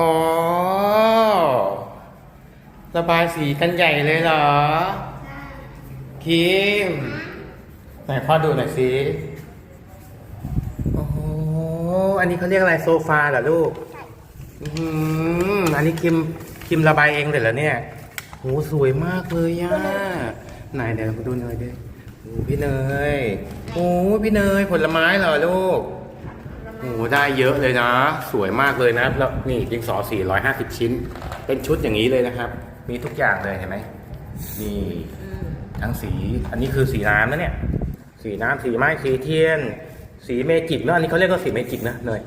อ๋อ ระบายสีกันใหญ่เลยเหรอ คิม ไหนพ่อดูหน่อยสิ โอ้โห อันนี้เขาเรียกอะไรโซฟาเหรอลูก อืมอันนี้คิม คิมระบายเองเลยเหรอเนี่ยโหสวยมากเลยอะไหนเดี๋ยวมาดูหน่อยดิโอ้พี่เนย โอ้พี่เนยผลไม้เหรอลูก โอ้โหได้เยอะเลยนะ สวยมากเลยนะแล้วนี่ดินสอ 450 ชิ้น เป็นชุดอย่างนี้เลยนะครับ มีทุกอย่างเลยเห็นไหมนี่ทั้งสี อันนี้คือสีน้ำนะเนี่ย สีน้ำสีไม้สีเทียน สีเมจิกเนอะอันนี้เขาเรียกว่าสีเมจิกนะเนย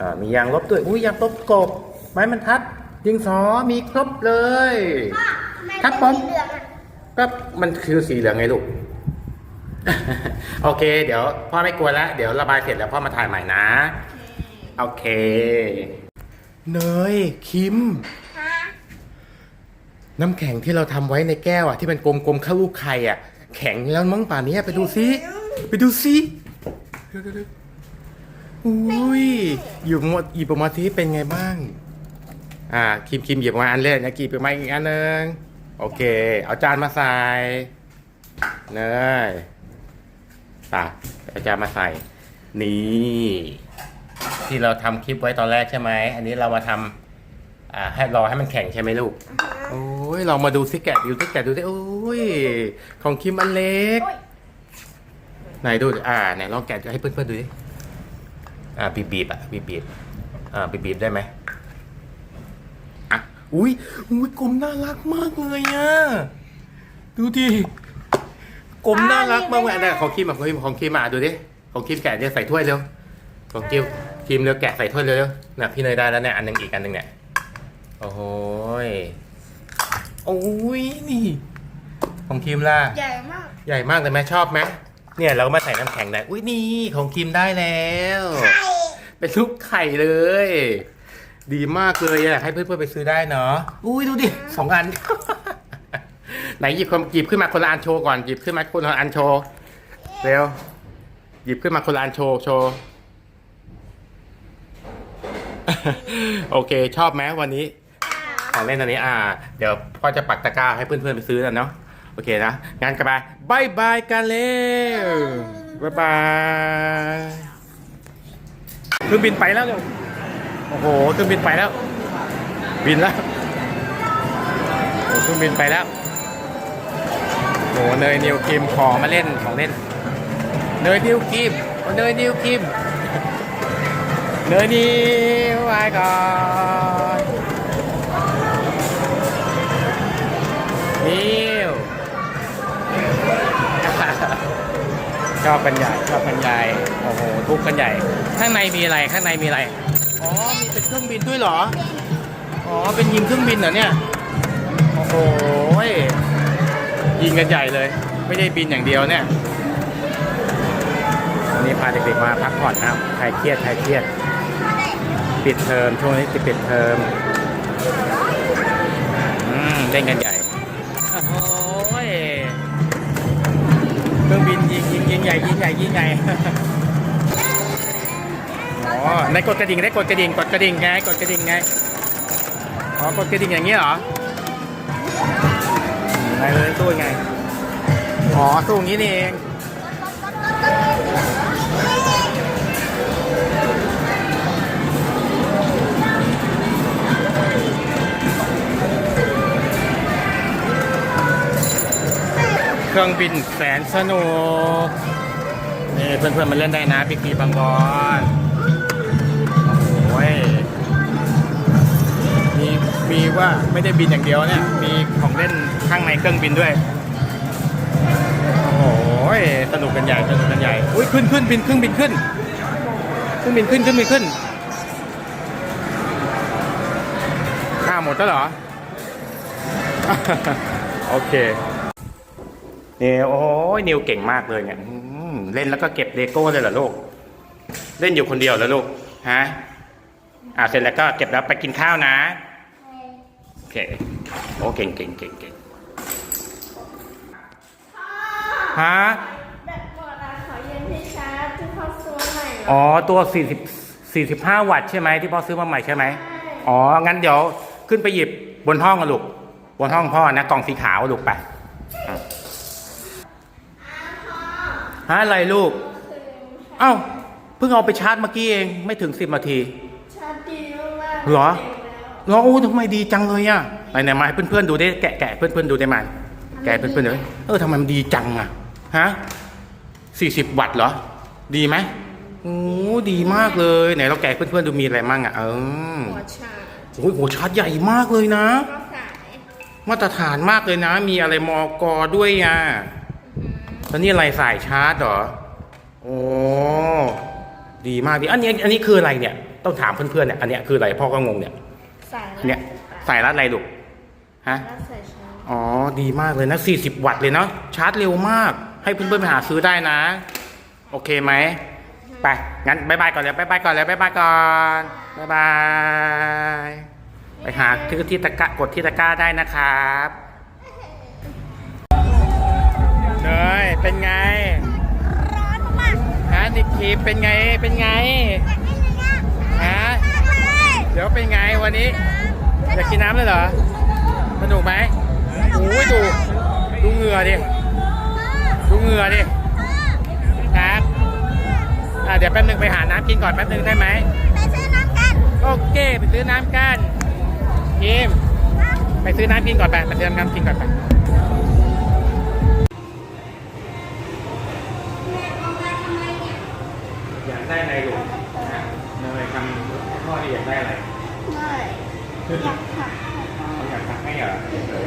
อ่ามียางลบด้วยอุ้ยยางลบกบ ไม้บรรทัดดินสอมีครบเลย ครับผมก็มันคือสีเหลืองไงลูก โอเค เดี๋ยวพ่อไม่กลัวแล้ว เดี๋ยวระบายเสร็จแล้วพ่อมาถ่ายใหม่นะ โอเค เนย คิม น้ำแข็งที่เราทำไว้ในแก้วอะ ที่มันกลมๆเข้าลูกไข่อะ แข็งแล้วมั้งป่านนี้ไปดูซิ ไปดูซิดูดูดูอุ้ยหยิบมาหยิบออกมาที่เป็นไงบ้าง อ่าคิมคิมหยิบมาอันแรกนะกีบมาอีกอันหนึงโอเค เอาจานมาใส่เนย ป่ะเอาจานมาใส่ นี่ ที่เราทำคลิปไว้ตอนแรกใช่ไหม อันนี้เรามาทำอ่าให้รอให้มันแข็งใช่ไหมลูก โอ้ยเรามาดูซิแกะดูซิแกะดูซิโอ้ย ของคิมอันเล็ก ไหนดูดิอ่าไหนลองแกะให้เพื่อนๆดูดิ อ่าบีบบีบๆอะบีบบีบๆอ่าบีบบีบๆได้ไหมอะ อุ้ยอุ้ยกลมน่ารักมากเลยอะ ดูดิ กลมน่ารักมากเลยอันนี้ของคิมอะของคิมของคิมอะดูดิของคิมแกะเนี่ยใส่ถ้วยเร็วของคิมคิมเร็วแกะใส่ถ้วยเร็วๆน่ะพี่เนยได้แล้วเนี่ยอันหนึงอีกอันหนึงเนี่ยโอ้โหยโอ้ยนี่ ของคิมล่ะใหญ่มาก ใหญ่มากเลยไหมชอบไหมเนี่ยเราก็มาใส่น้ำแข็งได้อุ้ยนี่ของคิมได้แล้วเป็นลูกไข่เลย ดีมากเลยอยากให้เพื่อนๆไปซื้อได้เนาะอุ้ยดูดิสองอัน ไหนหยิบคนหยิบขึ้นมาคนละอันโชว์ก่อนหยิบขึ้นมาคนละอันโชว์เร็วหยิบขึ้นมาคนละอันโชว์โชว์โอเค ชอบไหมวันนี้ ของเล่นอันนี้อ่า เดี๋ยวพ่อจะปักตะกร้าให้เพื่อนๆไปซื้อกันเนาะโอเคนะงานกันไปบายบายกันเร็วบายบายเครื่องบินไปแล้วเร็วโอ้โหเครื่องบินไปแล้ว บินแล้วโอ้เครื่องบินไปแล้ว โอ้เนยนิวคิมขอมาเล่นของเล่น เนยนิวคิมโอ้เนยนิวคิมเนยนิวไว้ก่อนนิวชอบกันใหญ่ชอบกันใหญ่โอ้โหทุบกันใหญ่ ข้างในมีอะไรข้างในมีอะไรอ๋อมีเป็นเครื่องบินด้วยเหรออ๋อเป็นยิงเครื่องบินเหรอเนี่ยโอ้โหย ยิงกันใหญ่เลย ไม่ได้บินอย่างเดียวเนี่ยวันนี้พาเด็กๆมาพักผ่อนนะครับใครเครียดใครเครียด ปิดเทอมช่วงนี้จะปิดเทอมอืมเล่นกันใหญ่โอ้โหยเครื่องบินยิงยิงยิงใหญ่ยิงใหญ่ยิงใหญ่อ๋อในกดกระดิ่งได้กดกระดิ่งกดกระดิ่งไงกดกระดิ่งไง อ๋อกดกระดิ่งอย่างนี้เหรอ ไงเลยสู้ยังไง อ๋อ สู้อย่างนี้นี่เอง เครื่องบินแสนสนุก นี่เพื่อนๆมาเล่นได้นะพี่กีบางบอน โอ้ย มีว่าไม่ได้บินอย่างเดียวเนี่ย มีของเล่นข้างในเครื่องบินด้วย โอ้โหสนุกกันใหญ่สนุกกันใหญ่ อุ้ยขึ้นขึ้นบินเครื่องบินขึ้น เครื่องบินขึ้นเครื่องบินขึ้นข้าหมดแล้วเหรอ โอเคเนี่ยโอ้ยนิวเก่งมากเลยเนี่ยเล่นแล้วก็เก็บเลโก้เลยเหรอลูก เล่นอยู่คนเดียวแล้วลูก ฮะ อ่าเสร็จแล้วก็เก็บแล้วไปกินข้าวนะ เคโอ้เก่งเก่งเก่งเก่งฮะแบบหมดอะขอยืมที่ชาร์จที่เขาซื้อใหม่อ๋อตัว 40 45 วัตต์ใช่ไหมที่พ่อซื้อมาใหม่ใช่ไหมอ๋องั้นเดี๋ยวขึ้นไปหยิบบนห้องอะลูกบนห้องพ่อนะกล่องสีขาวอะลูกไปอะฮะอะไรลูกเอ้าเพิ่งเอาไปชาร์จเมื่อกี้เองไม่ถึงสิบนาที ชาดีมากๆเหรอ เต็มแล้วแล้วโอ้ทำไมดีจังเลยอะไหนไหนมาให้เพื่อนๆดูได้แกะแกะเพื่อนๆดูได้ไหมแกะให้เพื่อนๆดูดิเออทำไมมันดีจังอะฮะสี่สิบวัตต์เหรอ ดีไหมโอ้ดีมากเลยไหนเราแกะให้เพื่อนๆดูมีอะไรมั่งอะเออหัวชาโอ้ยโหชาร์จใหญ่มากเลยนะ ก็สายมาตรฐานมากเลยนะ มีอะไรมอกอด้วยอะแล้วนี่อะไรสายชาร์จเหรอโอ้ดีมากดีอันนี้อันนี้คืออะไรเนี่ย ต้องถามเพื่อนๆเนี่ยอันเนี้ยคืออะไรพ่อก็งงเนี่ยสาย เนี่ยสายรัดอะไรลูกฮะแล้วใส่ชาอ๋อดีมากเลยนะ 40 วัตต์เลยเนาะชาร์จเร็วมาก ให้เพื่อนๆไปหาซื้อได้นะ โอเคไหมไปงั้นบายบายก่อนเลยบายบายก่อนเลยบายบายก่อนบายบายไปหาที่ที่ตะกร้ากดที่ตะกร้าได้นะครับเนยเป็นไงร้อนมากฮะนิกคีเป็นไงเป็นไงฮะเดี๋ยวเป็นไงวันนี้ อยากกินน้ำเลยเหรอสนุกไหมโอ้ยดู ดูเหงื่อดิ ดูเหงื่อดิครับอะเดี๋ยวแป๊บนึงไปหาน้ำกินก่อนแป๊บนึงได้ไหม ไปซื้อน้ำกัน โอเค ไปซื้อน้ำกันยิมไปซื้อน้ำกินก่อนไป ไปซื้อน้ำกินก่อนไปอยากได้อะไรลูกนะเนยทำพ่ออยากได้อะไรไม่ อยากขับเขาอยากทำให้เหรอเฉย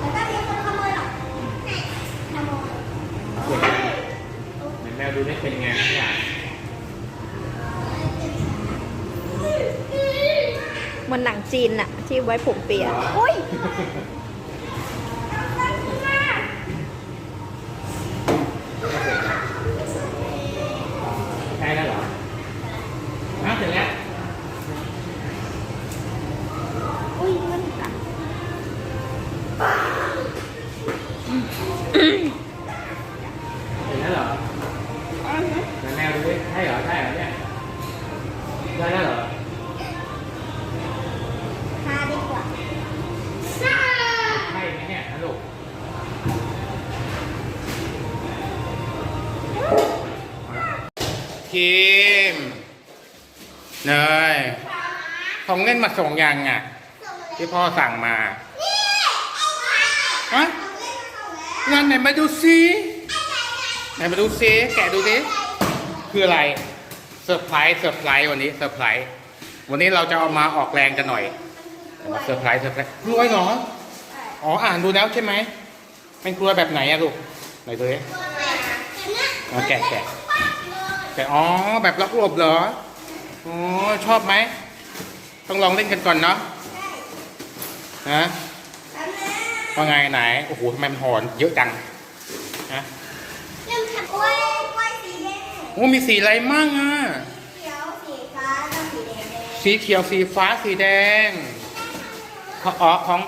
แล้วก็มีคนขโมยหรอขโมยๆเหมือนแมวดูได้เป็นไงเนี่ยเหมันหนังจีนอะที่ไว้ผมเปียกอุ้ย ใช่แล้วเหรอน้ำเสร็จแล้ว อุ้ยมันกัด เสร็จแล้วเหรอแล้วแมวดูดิใช่เหรอ ใช่เหรอเนี่ย ได้แล้วเหรอทาดีกว่าใช่ไหมเนี่ยนะลูกทีมเนยของเล่นมาส่งยังอะ ที่พ่อสั่งมาฮะ งานไหนมาดูซิไหนมาดูซิแกะดูดิคืออะไรเซอร์ไพรส์เซอร์ไพรส์วันนี้เซอร์ไพรส์วันนี้เราจะเอามาออกแรงกันหน่อยมาเซอร์ไพรส์เซอร์ไพรส์รวยเหรออ๋ออ่านดูแล้วใช่ไหมเป็นกลัวแบบไหนอะลูกไหนดูดิอ๋อแกะแกะแกะอ๋อแบบล็อกลบเหรออ๋อชอบไหมต้องลองเล่นกันก่อนเนาะฮะ ว่าไงไหน โอ้โหทำไมมันหอนเยอะจังฮะเริ่มทำกล้วยกล้วยสีแดงโอ้มีสีอะไรมั่งอะ เขียวสีฟ้าแล้วสีแดงสีเขียวสีฟ้าสีแดงของอ๋อของ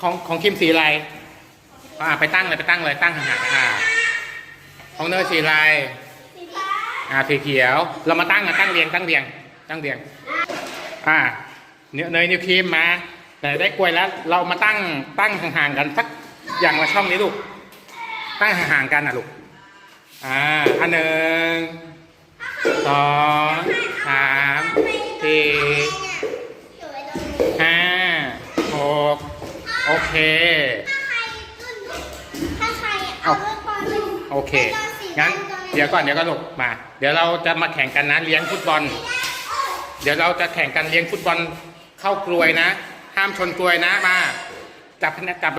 ของของคิมสีอะไรอ่าไปตั้งเลยไปตั้งเลยตั้งห่างๆอ่า ของเนยสีอะไรสีฟ้าอ่าสีเขียว เรามาตั้งกันตั้งเรียงตั้งเรียง ตั้งเรียง อ่าเนยเนยนิวครีมมา แต่ได้กล้วยแล้ว เรามาตั้งตั้งห่างๆกันสักอย่างละช่องนี้ลูก ตั้งห่างๆกันนะลูก อ่า อันหนึ่งสองสามสี่อยู่ไว้ตรงนี้ห้าหกโอเค ถ้าใครเอาเรื่องบอลโอเค งั้น เดี๋ยวก่อนเดี๋ยวก็ลูกมา เดี๋ยวเราจะมาแข่งกันนะเลี้ยงฟุตบอล เดี๋ยวเราจะแข่งกันเลี้ยงฟุตบอลเข้ากลวยนะห้ามชนกลวยนะมาจับจับ